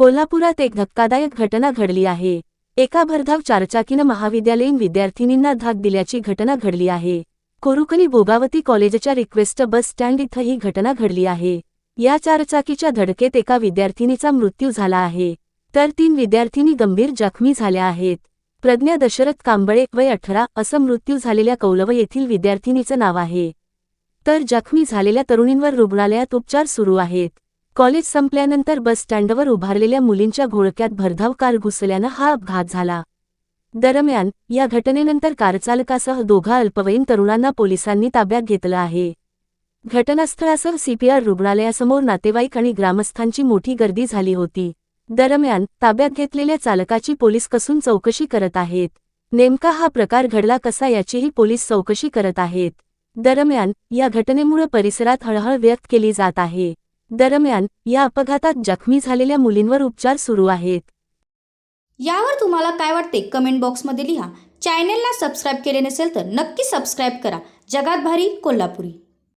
कोल्हापुरात एक धक्कादायक घटना घडली आहे. एका भरधाव चारचाकीनं महाविद्यालयीन विद्यार्थिनींना धाक दिल्याची घटना घडली आहे. कोरुकली भोगावती कॉलेजच्या रिक्वेस्ट बस स्टँड इथं ही घटना घडली आहे. या चारचाकीच्या धडकेत एका विद्यार्थिनीचा मृत्यू झाला आहे. तर तीन विद्यार्थिनी गंभीर जखमी झाल्या आहेत. प्रज्ञा दशरथ कांबळे वय अठरा असं मृत्यू झालेल्या कौलव येथील विद्यार्थिनीचं नाव आहे. तर जखमी झालेल्या तरुणींवर रुग्णालयात उपचार सुरू आहेत. कॉलेज संपल्यानंतर बस स्टँडवर उभारलेल्या मुलींच्या घोळक्यात भरधाव कार घुसल्यानं हा अपघात झाला. दरम्यान या घटनेनंतर कारचालकासह दोघा अल्पवयीन तरुणांना पोलिसांनी ताब्यात घेतलं आहे. घटनास्थळासह सीपीआर रुग्णालयासमोर नातेवाईक आणि ग्रामस्थांची मोठी गर्दी झाली होती. दरम्यान ताब्यात घेतलेल्या चालकाची पोलीस कसून चौकशी करत आहेत. नेमका हा प्रकार घडला कसा याचीही पोलीस चौकशी करत आहेत. दरम्यान या घटनेमुळे परिसरात हळहळ व्यक्त केली जात आहे. दरम्यान या अपघातात जखमी झालेल्या मुलींवर उपचार सुरू आहेत. यावर तुम्हाला काय वाटते कमेंट बॉक्समध्ये लिहा. चॅनेलला सबस्क्राईब केले नसेल तर नक्की सबस्क्राईब करा. जगात भारी कोल्हापुरी.